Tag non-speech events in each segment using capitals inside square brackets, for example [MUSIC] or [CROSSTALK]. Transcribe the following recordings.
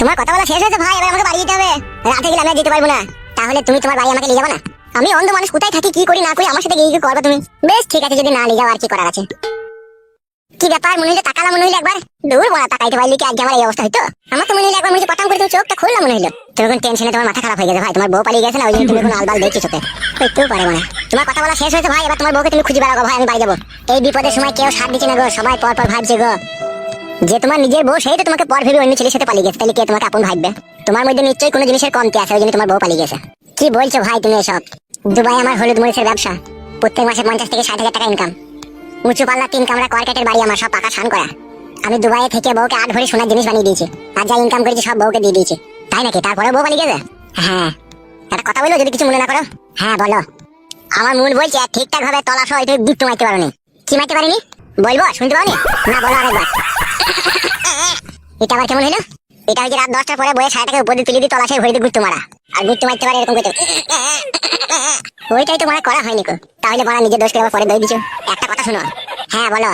তোমার কথা বলা শেষ হয়েছে ভাই, এবার আমাকে বাড়ি যেতে হবে। রাতে গেলে আমি যেতে পারব না। তাহলে তুমি তোমার বাড়ি আমাকে নিয়ে যাবে না? আমি অন্ধ মানুষ, কোথায় থাকি, কি করি, না করি, আমার সাথে গিয়ে কি করবে তুমি। বেশ, ঠিক আছে, যদি না নিয়ে যাও আর কি করার আছে। কি ব্যাপার, মনে হলো তাকালা মনে হলো একবার? দূর বড়া তাকাইতে পারলি কি? আজকে আমার এই অবস্থা হইতো? আমার তো মনে হলো একবার মনে হচ্ছে করে তুমি চোখটা খুললাম মনে হলো তুমি এখন টেনশনে তোমার মাথা খারাপ হয়ে গেছে ভাই, তোমার বউ পালিয়ে গেছে না, ওই জন্য তুমি এখন আলবাল দেখছি চোখে? হইতেও পারে মানে তোমার কথা বলা শেষ হয়েছে ভাই, এবার তোমার বউকে তুমি খুঁজে বেড়াবো ভাই, আমি বাড়ি যাব। এই বিপদের সময় কেউ সাথ দিচ্ছে না গো সবাই পর পর ভাবছে গো। যে তোমার নিজের বউ, সেই তো তোমাকে পর ভেবে অন্য ছেলের সাথে পালিয়ে গেছে। তাহলে কে তোমাকে আপন ভাববে? তোমার মধ্যে নিশ্চয়ই কোনো জিনিসের কমতি আছে, ওই জন্য তোমার বউ পালিয়ে গেছে। কি বলছো ভাই তুমি এসব? দুবাই আমার হলুদ মরিচের ব্যবসা। প্রত্যেক মাসে পঞ্চাশ থেকে ষাট হাজার টাকা ইনকাম উঁচু পাল্লা তিন কামরা কর্কেটের বাড়ি আমার, সব পাকা শান করা। আমি দুবাইয়ে থেকে বউকে আট ভরি সোনার জিনিস বানিয়ে দিয়েছি। আর যা ইনকাম করেছি সব বউকে দিয়ে দিয়েছি। তাই নাকি? তারপরে বউ পালিয়ে গেছে? হ্যাঁ। একটা কথা বলো, যদি কিছু মনে না করো। হ্যাঁ বলো। আমার মন বলছে, ঠিকঠাক ভাবে তলা সহ তুমি গিফট মারতে পারোনি। কি মারতে পারিনি? বলব? শুনতে পাওনি? না, বলো আরেকবার। এটা আবার কেমন হলো? এটা রাত দশটার পরে বয়ে সাড়ে টাকা উপর দিয়ে তুলে দিয়ে তলাশে মারা। আর মারতে পারে এরকম ওইটাই তো মানে করা হয়নি কো তাহলে বলা নিজের দোষ করে পরে দই দিছো। একটা কথা শোনো। হ্যাঁ বলো।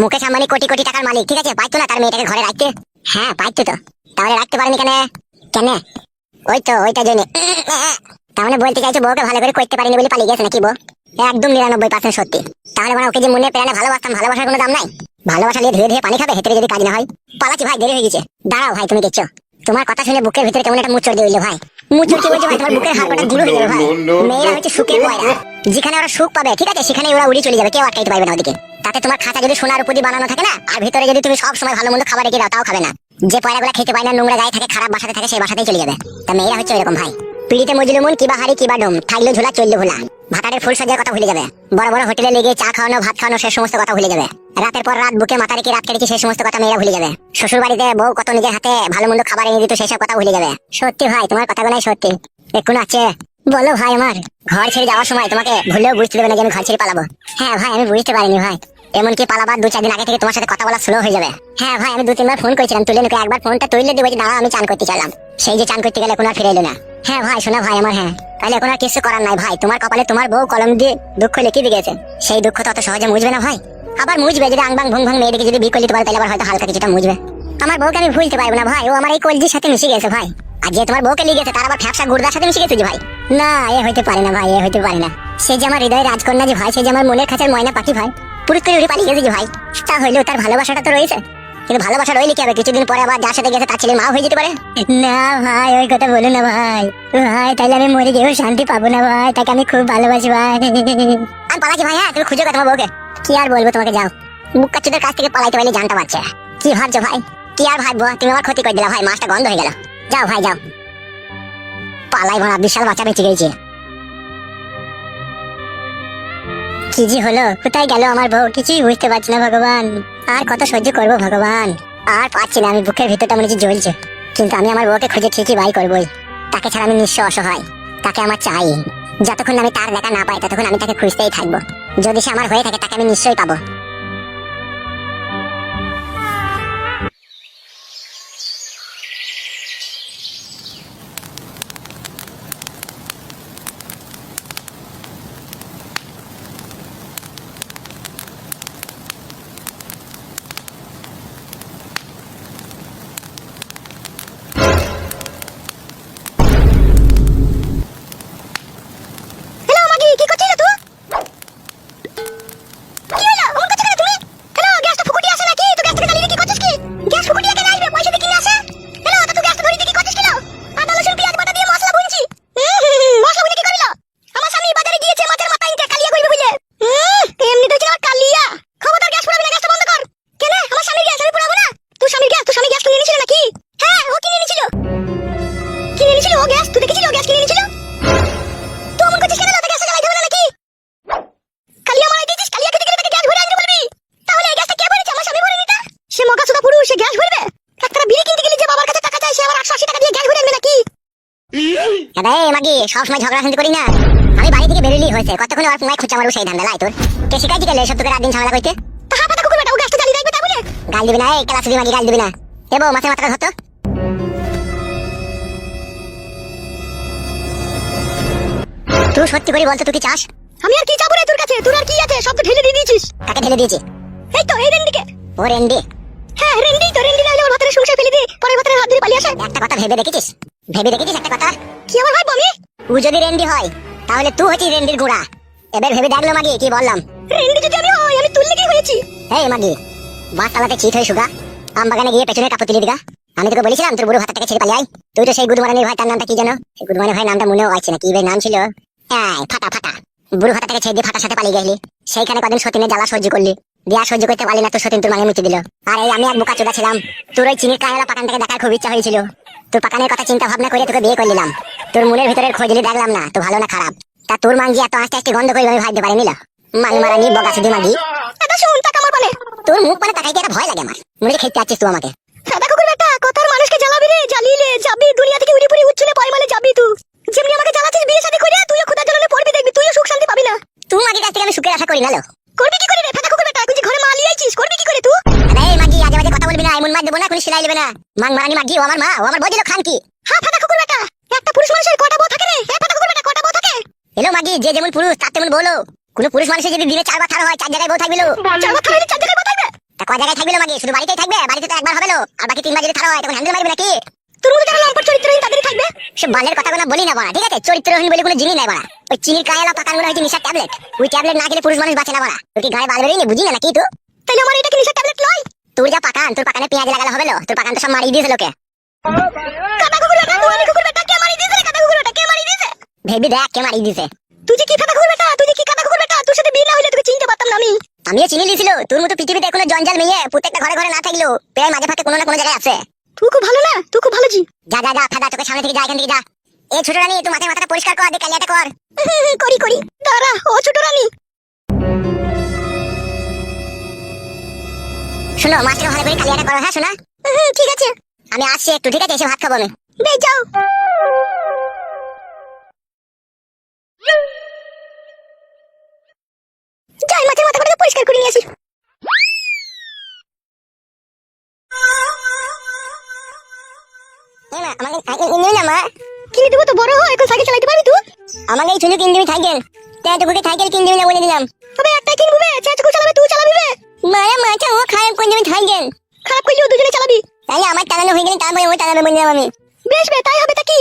মুকেশ আম্বানি কোটি কোটি টাকার মালিক, ঠিক আছে? পাইতো না তার মেয়েটাকে ঘরে রাখতে? হ্যাঁ পাইতো তো। তাহলে রাখতে পারেনি কেন? কেন? ওই তো, ওইটা তার মানে বলতে চাইছো বউকে ভালো করে করতে পারিনি বলে পালিয়ে গেছে নাকি বউ? একদম নিরানব্বই পার্সেন্ট সত্যি। তাহলে মানে ওকে যে মনে প্রাণে ভালোবাসতাম, ভালোবাসার কোনো দাম নাই? ভালোবাসা নিয়ে ধীরে ধীরে পানি খাবে হেতরে যদি কাজ না হয়। পালাচ্ছি ভাই, দেরি হয়ে গেছে। দাঁড়াও ভাই, তুমি দেখছ। তোমার কথা শুনে বুকের ভিতরে কেমন একটা মুচড় দিয়ে ভাই। মুচড় কি বলছে ভাই, তোমার বুকের হাড় কটা গুঁড়ো হয়ে ভাই। মেয়েরা হচ্ছে সুখের পয়রা যেখানে ওরা সুখ পাবে, ঠিক আছে, সেখানে ওরা উড়ি চলে যাবে, কেউ আটকাইতে পারবে না ওদিকে। তাতে তোমার খাতা যদি সোনার উপর দিয়ে বানানো থাকে না, আর ভিতরে যদি তুমি সব সময় ভালো মন্দ খাবার রেখে দাও, তাও খাবে না। যে পয়রাগুলো খেতে পায় না, নোংরা গায়ে থাকে, খারাপ বাসাতে থাকে, সেই বাসাতেই চলে যাবে। তা মেয়েরা হচ্ছে এরকম ভাই। পিড়িতে মজলু মন কিবা হারি কিবা ডোম থাকল ঝোলা, চলল ভোলা। ভাতারের ফুল সাজার কথা ভুলে যাবে। বড় বড় হোটেলে লেগে চা খাওয়ানো, ভাত খাওয়ানো, সে সমস্ত কথা ভুলে যাবে। রাতের পর রাত বুকে মাথা রেখে রাত কেটেছি সেই সমস্ত কথা মেয়েরা ভুলে যাবে। শ্বশুর বাড়িতে বউ কত নিজের হাতে ভালো মন্দ খাবার এনে দিত সেসব কথা ভুলে যাবে। সত্যি ভাই, তোমার কথাগুলাই সত্যি। এখন আছে। বলো ভাই আমার, ঘর ছেড়ে যাওয়ার সময় তোমাকে ভুলেও বুঝতে দেবে না যে আমি ঘর ছেড়ে পালাবো। হ্যাঁ ভাই, আমি বুঝতে পারিনি ভাই। এমনকি পালাবার দু চার দিন আগে থেকে তোমার সাথে কথা বলা স্লো হয়ে যাবে। হ্যাঁ ভাই, আমি দু তিনবার ফোন করেছিলাম। তুলে নাকি একবার ফোনটা তুলে দেবো যে দাঁড়া আমি চান করতে চাইলাম। সেই যে চান করতে গেলে এখন আর ফিরে এলো না। হ্যাঁ ভাই, শোনা ভাই আমার হ্যাঁ। তাহলে এখন আর কিছু করার নাই ভাই। তোমার কপালে তোমার বউ কলম দিয়ে দুঃখ লিখে দিয়ে গেছে। সেই দুঃখ তো অত সহজে মুছবে না ভাই। আবার মুছবে যদি আংবাং ভুং ভাং মেয়েদিকে যদি বিয়ে করে দিতে পারে তাহলে আবার হয়তো হালকা কিছুটা মুছবে। আমার বউকে আমি ভুলতে পারব না ভাই। ও আমার এই কলজির সাথে মিশে গেছে ভাই। আর যে তোমার বউকে লিয়ে গেছে, তার আবার ফ্যাপসা গুড়দার সাথে মিশে গেছে ভাই। না, এ হইতে পারে না ভাই, এ হইতে পারে না। সে যে আমার হৃদয়ের রাজকন্যা যে ভাই, সে যে আমার মনের কাছে ময়না পাখি ভাই। পুরুষ করে উড়ে পালিয়ে গেছে যে ভাই তা হইলেও তার ভালোবাসাটা তো রয়েছে। কিন্তু ভালোবাসা রইলে কি হবে কিছুদিন পরে আবার যার সাথে গেছে তার ছেলে মা হয়ে যেতে পারে? না ভাই ওই কথা বলো না ভাই। ভাই তাহলে আমি মরে গিয়েও শান্তি পাবো না ভাই তাকে আমি খুব ভালোবাসি ভাই। আমি পালাচ্ছি ভাই হ্যাঁ? তুমি খুঁজে তোমার বউকে কি আর বলব তোমাকে যাও। মুখ কাচ্চুদের কাছ থেকে পালাইতে পারলে জানতে পারছে। কি ভাবছ ভাই? কি আর ভাববো? তুমি আমার ক্ষতি করে দিলা ভাই মাছটা গন্ধ হয়ে গেল। যাও ভাই যাও। পালাই ভরা বিশাল বাচ্চা বেঁচে গেছে। কি হলো? কোথায় গেল আমার বউ? কিছুই বুঝতে পারছি না ভগবান। আর কত সহ্য করব ভগবান? আর পাচ্ছি না, আমি বুকের ভিতরটা মনে হচ্ছে জ্বলছে। কিন্তু আমি আমার বউকে খুঁজে ঠিকই বাই করবোই। তাকে ছাড়া আমি নিঃস্ব অসহায়। তাকে আমার চাই। যতক্ষণ আমি তার দেখা না পাই, ততক্ষণ আমি তাকে খুঁজতেই থাকব। যদি সে আমার হয়ে থাকে, তাকে আমি নিশ্চয়ই পাবো। আরে মাগি সবসময় ঝগড়া শান্তি করি না। আমি বাড়ি থেকে বেরোলেই হয়েছে কতক্ষণ আর তোমায় খুঁজা মারবো সেই ধান্দা লাই তোর। কে শিখাইছি গেলে সব তোকে রাত দিন ঝামেলা করতে? তাহা পাতা কুকুর বেটা ও গ্যাসটা জ্বালিয়ে রাখবে তা বলে গাল দিবি না এই ক্লাস মাগি গাল দিবি না। এবো মাথায় মাথাটা ধরতো। তুই সত্যি করে বলতো তুই কি চাস? আমি আর কি চাবো রে তোর কাছে? তোর আর কি আছে? সব তো ঢেলে দিয়ে দিয়েছিস। কাকে ঢেলে দিয়েছি? এই তো এই রেন্ডিকে। ও রেন্ডি। হ্যাঁ রেন্ডি তো রেন্ডি না হলে ওর ভাতের সংসার ফেলে দিয়ে পরের ভাতের হাত ধরে পালিয়ে আসে একটা কথা ভেবে দেখেছিস? ভেবে দেখেছিস একটা কথা? কি আমার ভাই বমি? ও যদি রেন্ডি হয় তাহলে তুই হচ্ছিস রেন্ডির গুড়া। এবার ভেবে দেখল মাগি কি বললাম? রেন্ডি যদি আমি হই আমি তুললে কি হয়েছি? এই মাগি বাস তালাতে চিট হয়ে সুগা। আম বাগানে গিয়ে পেছনে কাপড় তুলে দিগা। আমি তোকে বলেছিলাম তোর বুড়ো থেকে ছেড়ে পালিয়ে আয়। তুই তো সেই গুদমারানির ভাই তার নামটা কি জানো? সেই গুদমারানির ভাই নামটা মনেও আছে না কি ভাই নাম ছিল? এই ফাটা ফাটা। বুড়ো থেকে ছেড়ে দিয়ে ফাটার সাথে পালিয়ে গেলি। সেইখানে কদিন সতীনের জ্বালা সহ্য করলি। দিয়া সহ্য করতে পারলি না তো সতীন তোর মানে মুচি দিল। আর এই আমি এক বোকা চোদা ছিলাম। তোর ওই চিনির কায়লা পাকান থেকে দেখার খুব ইচ্ছা হয়েছিল। তোর পাকানের কথা চিন্তা ভাবনা করে তোকে বিয়ে করলাম তোর মনের ভিতরের খোঁজ নিয়ে দেখলাম না তো ভালো না খারাপ। তা তোর মাঙ্গি এত আস্তে আস্তে গন্ধ করে আমি ভাবতে পারিনি না? মাল মারানি বগা শুধু মাগি। এটা শুন টাকা আমার পানে তোর মুখ মানে তাকাইতে একটা ভয় লাগে আমার। মনে খেতে আছিস তুই আমাকে। সাদা কুকুর বেটা কথার মানুষকে জ্বালাবি রে জ্বালিলে যাবি দুনিয়া থেকে উড়ি পুড়ি উচ্ছলে পাই মানে যাবি তুই। যেমনি আমাকে জ্বালাচ্ছিস বিয়ে শাদী করে তুইও খুদা জ্বালালে পড়বি দেখবি তুইও সুখ শান্তি পাবি না। তুই মাগির কাছ থেকে আমি সুখের আশা করি না লো। করবি কি করে রে? মার দেবো না কোনো সিলাই দেবে না। মাং মারানি মাগি ও আমার মা ও আমার বদিল খান কি হ্যাঁ ফাটা কুকুর বেটা। একটা পুরুষ মানুষের কটা বউ থাকে রে? হ্যাঁ ফাটা কুকুর বেটা কটা বউ থাকে? এলো মাগি যে যেমন পুরুষ তার তেমন বলো কোন পুরুষ মানুষের যদি দিনে চারবার ছাড়া হয় চার জায়গায় বউ থাকবিলো। চার মাথা হইলে চার জায়গায় বউ থাকবে? তা কয় জায়গায় থাকবিলো মাগি শুধু বাড়িতেই থাকবে? বাড়িতে তো একবার হবে লো। আর বাকি তিনবার যদি ছাড়া হয় তখন হ্যান্ডেল মারবে নাকি? তোর মধ্যে যারা লম্পট চরিত্রহীন তাদেরই থাকবে? সে বালের কথা কোনো বলি না বাড়া ঠিক আছে? চরিত্রহীন বলে কোনো জিনিস নাই বাড়া। ওই চিনির কায়লা পাকানগুলো হচ্ছে নিশার ট্যাবলেট। ওই ট্যাবলেট না খেলে পুরুষ মানুষ বাঁচে না বাড়া। তোর কি গায়ে বাল বেরোয়নি? বুঝি না নাকি তুই? তাইলে আমার এটা কি নিশা ট্যাবলেট লয়? তোর যা পাকান তোর পাকানে পেঁয়াজ লাগালে হবে লো। তোর পাকান তো সব মারিয়ে দিয়েছে লোকে। কাটা মারি দিয়েছে রে? কাটা কুকুর বেটা কে মারি দিয়েছে? ভেবি দেখ কে মারিয়ে দিয়েছে। তুই যে কি ফাটা কুকুর বেটা তুই যে কি কাটা কুকুর বেটা তোর সাথে বিয়ে না হইলে তোকে চিনতে পারতাম না আমি। আমিও চিনি লিছিল তোর মতো পৃথিবীতে কোনো জঞ্জাল মেয়ে প্রত্যেকটা ঘরে ঘরে না থাকলেও প্রায় মাঝে ফাঁকে কোনো না কোনো জায়গায় আছে। তুই খুব ভালো না? তুই খুব ভালো জি। যা যা যা ফাদা তোকে সামনে থেকে যা এখান থেকে যা। এই ছোট রানী তুই মাথায় মাথাটা পরিষ্কার কর দে কালিয়াটা কর। [LAUGHS] করি করি। দাঁড়া ও ছোট রানী। শোনো মাছটা ভালো করে কালিয়াটা করো হ্যাঁ শোনা। হুম, ঠিক আছে। আমি আসছি একটু ঠিক আছে? এসে ভাত খাব আমি। বেশ যাও। যাই মাছের মাথা করে পরিষ্কার করে নিয়ে আসি। তো বড় হয় এখন সাইকেল চালাতে পারবি তুই? আমাকে এই ছুলু কিনে দিবি সাইকেল দিবি না বলে দিলাম। তবে একটাই কিনবো মারা মাথা ও খারাপ করে দিবি সাইকেল খারাপ করলেও দুজনে চালাবি। তাহলে আমার টানানো হয়ে গেলে তারপরে ও টানানো বলে দিলাম আমি। বেশ বে তাই হবে তা কি?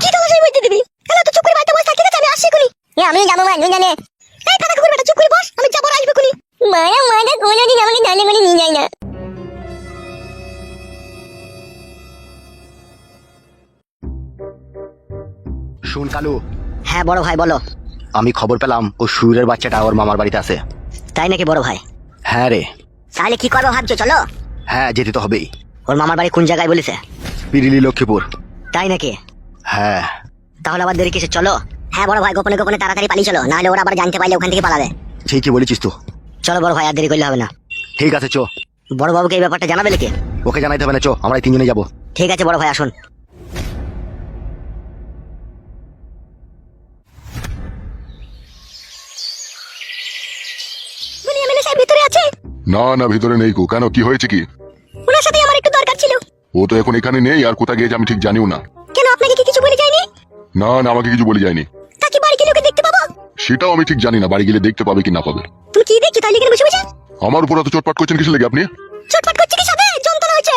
কি তলাশাই বইতে দিবি? হ্যালো তুই চুপ করে বাড়িতে বসে থাক, আমি আসছি এখনই এ, আমি যাব মা তুই জানে এই ফাটা কুকুর বেটা চুপ করে বস আমি যাব আসব এখনই মারা মারা কোনোদিন আমাকে জানে করে নিয়ে যায় না। শুন কালু। হ্যাঁ বড় ভাই বলো। আমি খবর পেলাম ও সুরের বাচ্চাটা ওর মামার বাড়িতে আছে। তাই নাকি বড় ভাই? হ্যাঁ রে। তাহলে কি করব ভাবছ চলো? হ্যাঁ যেতে তো হবেই। ওর মামার বাড়ি কোন জায়গায় বলেছে? পিরিলি লক্ষ্মীপুর। তাই নাকি? হ্যাঁ। তাহলে আবার দেরি কিসে চলো। হ্যাঁ বড় ভাই গোপনে গোপনে তাড়াতাড়ি পালিয়ে চলো নাহলে ওরা আবার জানতে পারলে ওখান থেকে পালাবে। ঠিকই বলেছিস তো। চলো বড় ভাই আর দেরি করলে হবে না। ঠিক আছে চো। বড় বাবুকে এই ব্যাপারটা জানাবে ওকে জানাইতে হবে না চো। আমরা এই তিনজনে যাব। ঠিক আছে বড় ভাই আসুন। ভিতরে আছে? না না ভিতরে নেই কো। কেন কি হয়েছে কি? ওনার সাথে আমার একটু দরকার ছিল। ও তো এখন এখানে নেই আর কোথায় গিয়েছে আমি ঠিক জানিও না। না না আমাকে কিছু বলে যায়নি। তা কি বাড়ি গেলে ওকে দেখতে পাবো? সেটাও আমি ঠিক জানি না বাড়ি গেলে দেখতে পাবে কি না পাবে। তুমি কি তাহলে এখানে বসে বসে? আমার উপর এত চটপাট করছেন কিসের লেগে আপনি? চটপট করছে কি সাথে যন্ত্রণা হচ্ছে।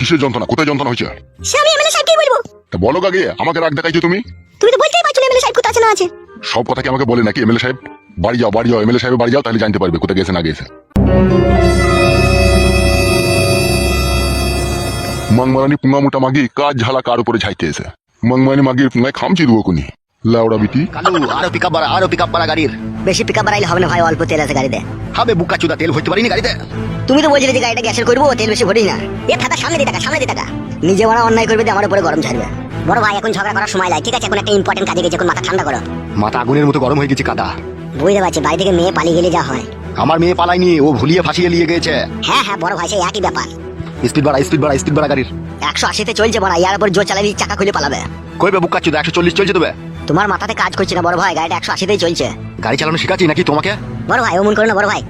কিসের যন্ত্রণা? কোথায় যন্ত্রণা হয়েছে? সে আমি এমএলএ সাহেবকে বলব। তা বলো আগে আমাকে রাগ দেখাইছো তুমি? তুমি তো বলতেই পারছ এমএলএ সাহেব কোথায় আছে না আছে। সব কথা কি আমাকে বলে নাকি এমএলএ সাহেব? বাড়ি যাও বাড়ি যাও এমএলএ সাহেব বাড়ি যাও তাহলে জানতে পারবে কোথায় গেছে না গেছে। মংমারানি পুঙ্গা মোটা মাগি কাজ ঝালা কার উপরে ঝাইতে এসে। মংমারানি মাগির পুঙ্গায় খামচি দেবো কোনি। লাউড়া বিটি। কালু আরও পিক আপ বাড়া আরও পিক আপ বাড়া গাড়ির। বেশি পিক আপ বাড়াইলে হবে না ভাই অল্প তেল আছে গাড়িতে। হবে বুকা চুদা তেল হইতে পারিনি গাড়িতে। তুমি তো বলছিলে যে গাড়িটা গ্যাসের করব তেল বেশি ভরি না। এ থাকা সামনে দিয়ে টাকা সামনে দিয়ে টাকা। নিজে মারা অন্যায় করবে আমার উপরে গরম ছাড়বে। বড় ভাই এখন ঝগড়া করার সময় লাগে ঠিক আছে এখন একটা ইম্পর্টেন্ট কাজে গেছে এখন মাথা ঠান্ডা করো। মাথা আগুনের মতো গরম হয়ে গেছে কাদা। বুঝতে পারছি বাড়ি থেকে মেয়ে পালিয়ে গেলে যা হয়। আমার মেয়ে পালায়নি ও ভুলিয়ে ফাঁসিয়ে নিয়ে গেছে। হ্যাঁ হ্যাঁ বড় ভাই সেই একই ব্যাপার। স্পিড বাড়া স্পিড বাড়া স্পিড বাড়া গাড়ির। একশো আশিতে চলছে মারা ইয়ার উপর জোর চালালে চাকা খুলে পালাবে। কই বে বুক কাচ্ছু একশো চল্লিশ চলছে তবে তোমার মাথাতে কাজ করছে না বড় ভাই গাড়িটা একশো আশিতেই চলছে। গাড়ি চালানো শিখাচ্ছি নাকি তোমাকে? বড় ভাই অমন করো না বড় ভাই।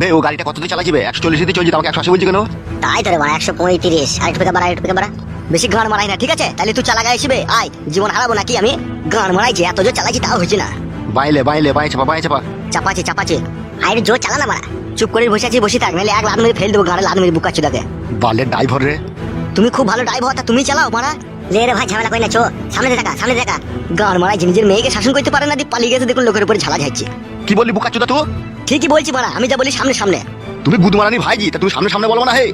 বে ও গাড়িটা কততে চালাচ্ছি বে? একশো চল্লিশ চলছে তোমাকে একশো আশি বলছি কেন? তাই তো রে মানে একশো পঁয়ত্রিশ। আর একটু বাড়া একটু বাড়া। বেশি গান মারাই না ঠিক আছে? তাহলে তুই চালা গায়ে আয়। জীবন হারাবো নাকি আমি? গান মারাইছি এত জোর চালাইছি তাও হয়েছে না। বাইলে বাইলে বাই চাপা বাই চাপা। চাপাচ্ছে চাপাচ্ছে। আর জোর চালা না মারা চুপ করে বসে আছি বসে থাক নাহলে এক লাদ মেরে ফেল দেবো গাড়ি লাদ মেরে বুকাচ্ছি তাকে। বালের ড্রাইভার রে। তুমি খুব ভালো ড্রাইভার তা তুমি চালাও মারা। লে রে ভাই ঝামেলা কই না চো। সামনে দেখা সামনে দেখা। গান মারাই নিজের মেয়েকে শাসন করতে পারে না দিয়ে পালিয়ে গেছে দেখুন লোকের উপরে ঝালা যাচ্ছে কি বললি বোকা চোদা তুই? ঠিকই বলছি মারা আমি যা বলি সামনে সামনে। তুমি গুদ মারানি ভাইজি তা তুমি সামনে সামনে বলো না হে।